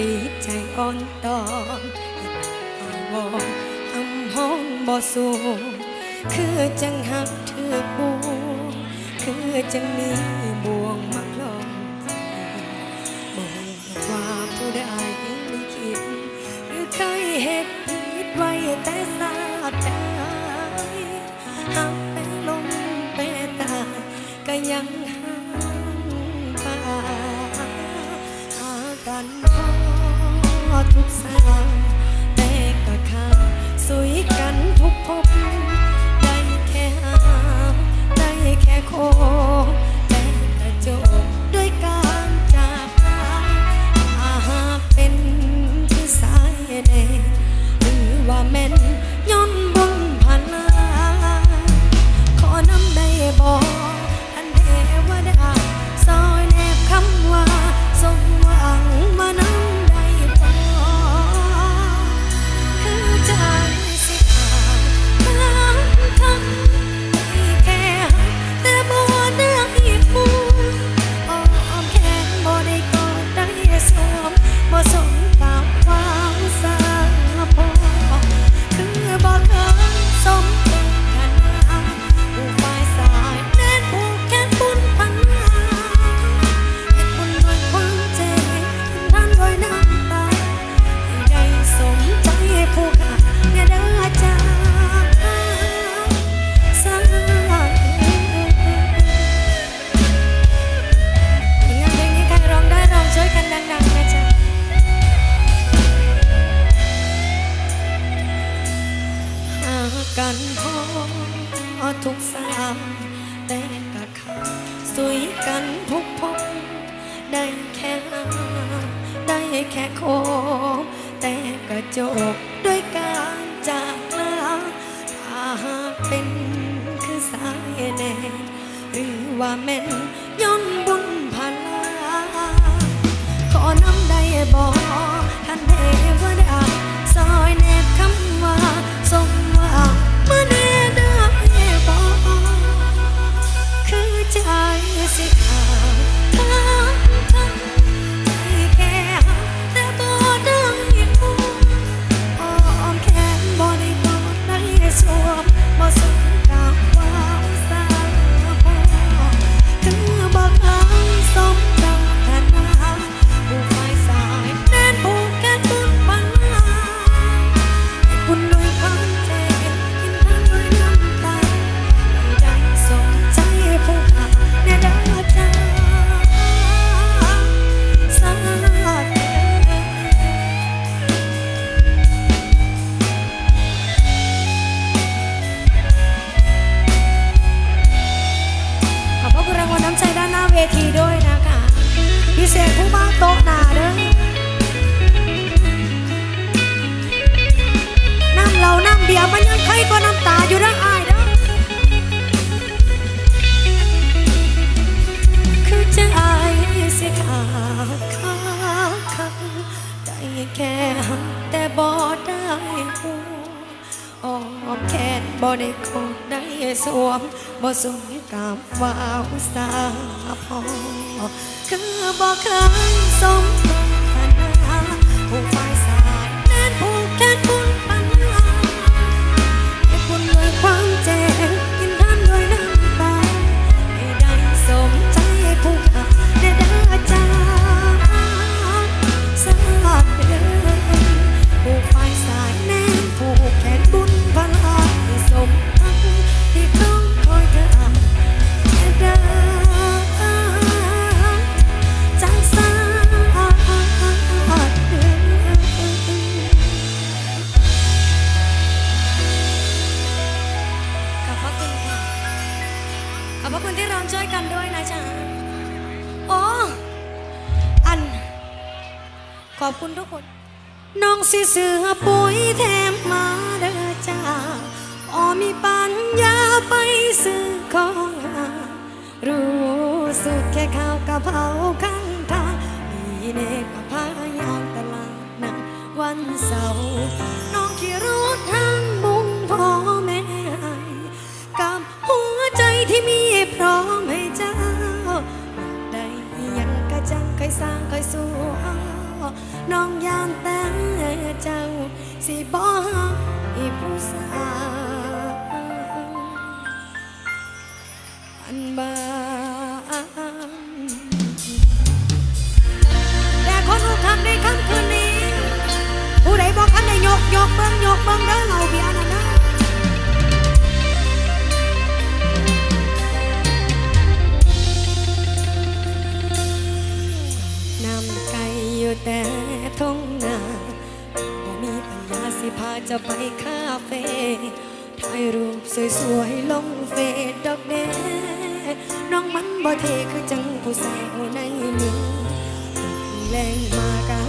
ตีใจอ่อนตอนอาวออำห้องบ่สูงคือจังหักเธอปูคือจังมีบ่วงมาคลองบอกว่าผู้ใดไม่คิด หรือเคยเหตุผิดไว้แต่ทราบใจหักไปลมไปตาก็ยังห่างไป กัน toute seule. เป็นคือสายแน่หรือว่าแม่นย้อนบุญพลาขอนำได้บอก ต๊ะนาเด้อน้ำเราน้ำเบียร์มันยังใครก็น้ำตาอยู่ด้ออายเด้อคือจะอายสิขาดขาดคันได้แค่แต่บ่ได้หูออกแขนบ่ได้คงได้สวมบ่สมกับว่าอุสาพอ คือบอกเคยสม ช่วยกันด้วยนะจ๊ะโอ้อัน ขอบคุณทุกคน น้องสิเสือปุ๋ยแถมมาเด้อจ้าอ๋อมีปัญญาไปซื้อของหารู้สึกแค่ข้าวกะเพราข้างทางมีเนกพายางตลาดนังวันเสาร์น้องขี่รู้ จะไปคาเฟ่ถ่ายรูปสวยๆลงเฟซดอกเด้น้องมันบ่เทคือจังผู้สาวในนี้แรงมากะ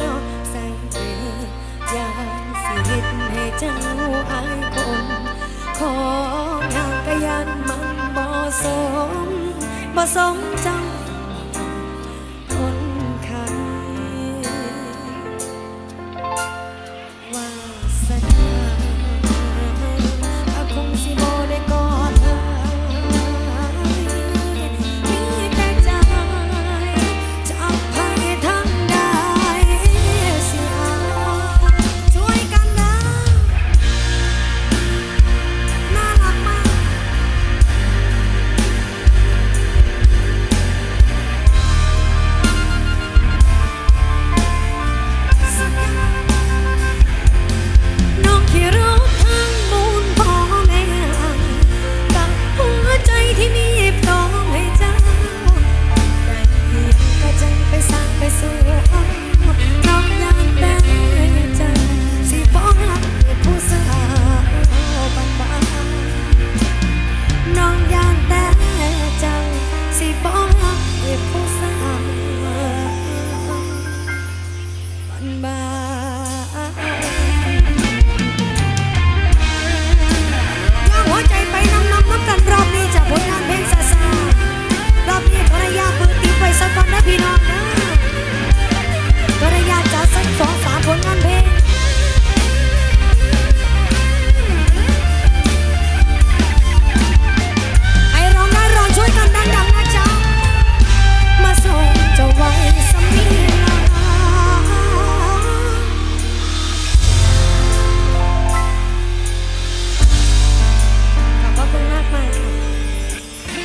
หลอใส่งเธออยากสิเฮ็ดให้เจ้าอายคนของงานกยันมันบ่สมบ่สมจัง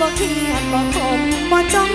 บอกเทียนบอกขมบอกจม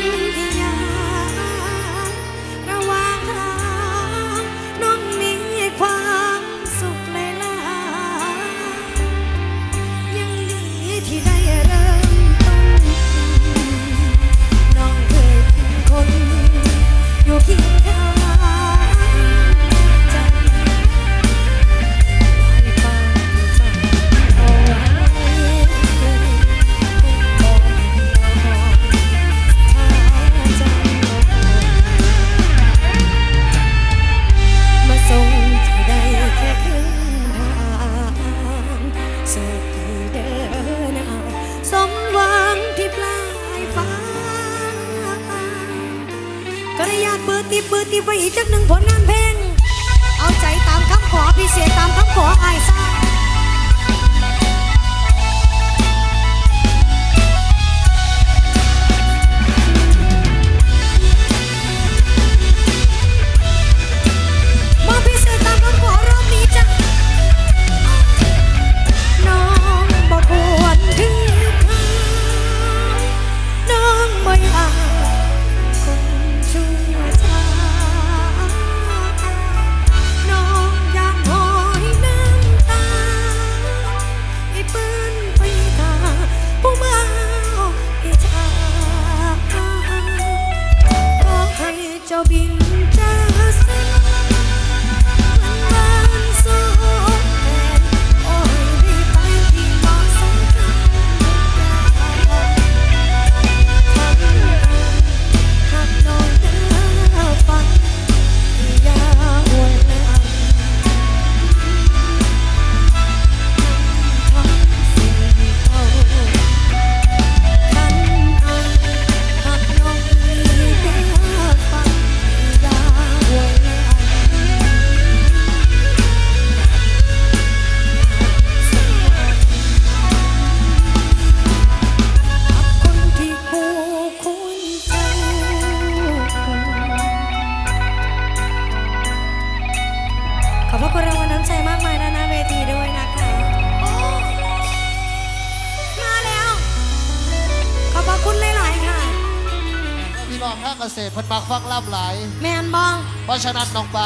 ล่ำหลายแมนบองเพราะฉะนั้นน้องใบ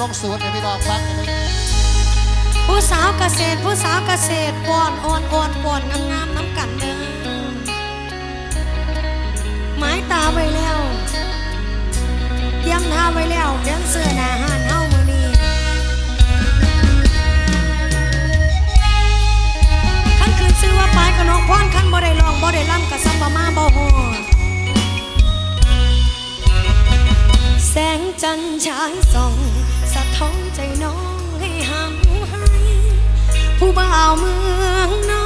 ลงสูตรให้พี่น้องฟังกันเลยผู้สาวเกษตร ผู้สาวเกษตรป้อนอ่อนอ่อนป้อนงามงามๆน้ำกันเด้อหมายตาไว้แล้วเตรียมท่าไว้แล้วเลี้ยงเสื้อหนาหานเฮามือนี้ขั้นคืนซื้อว่าปลายกับน้องพรขั้นบ่ได้ลองบ่ได้ล่ำกับซัมบามาบ่ฮอด แสงจันทร์ฉายส่อง สะท้อนใจน้องให้หังให้ ผู้บ่าวเมืองนอง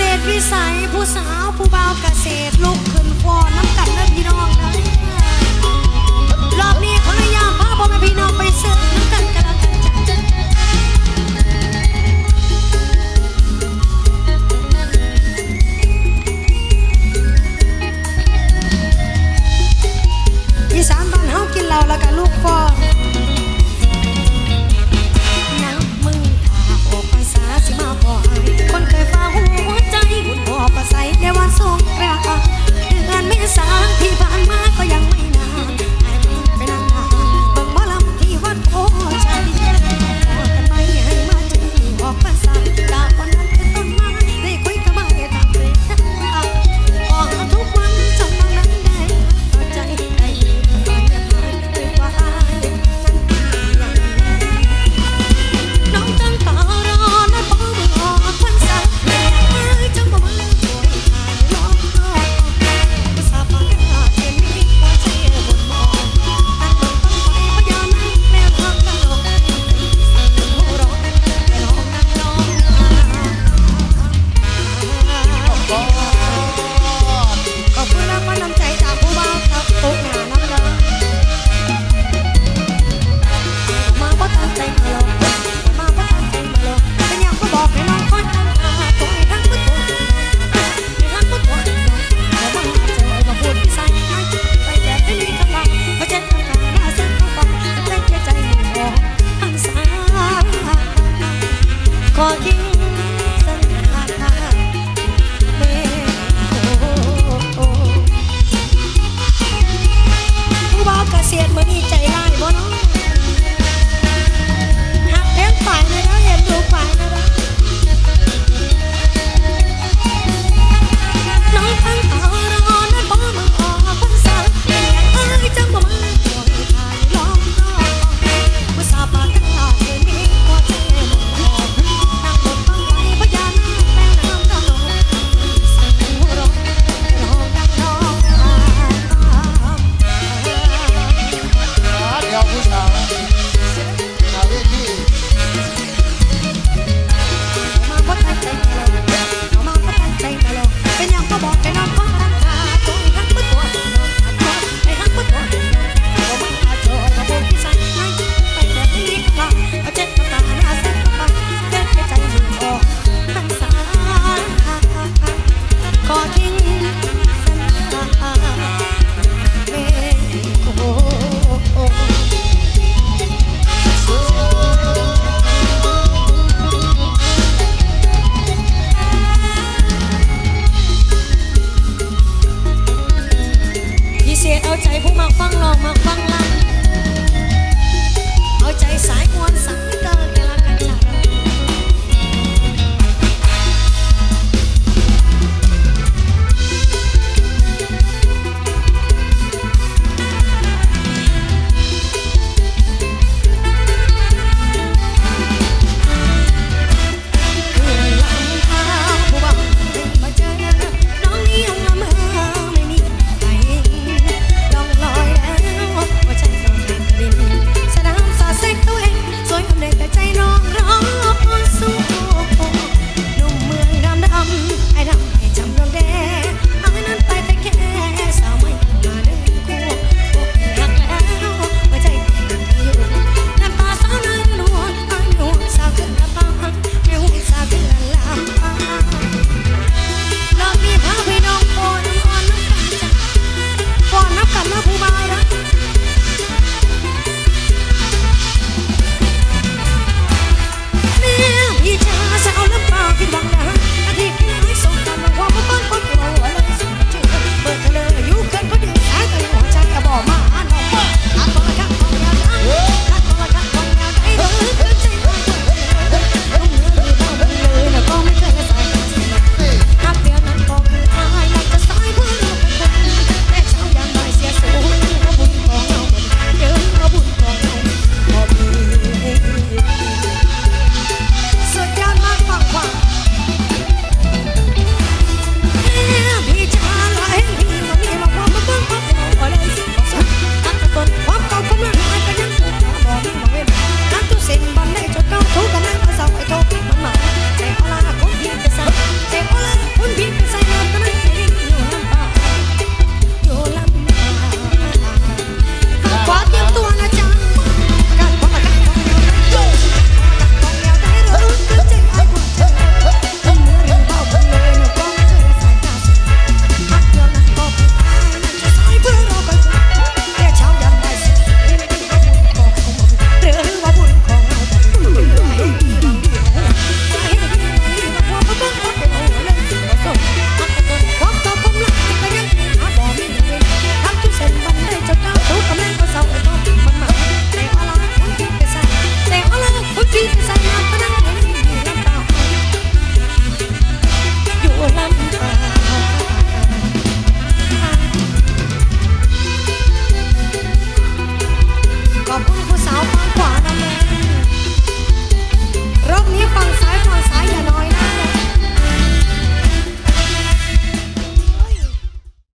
เศษวิสัยผู้สาวผู้บ่าวเกษตรลูกขึ้นฟอนน้ำกัดเลือดพี่น้องเลยรอบนี้ขออนุญาตพาพ่อแม่พี่น้องไปเสิร์ฟน้ำกัดกันแล้วกันอีสานบ้านเฮากินเหล้าแล้วก็ลูกฟอน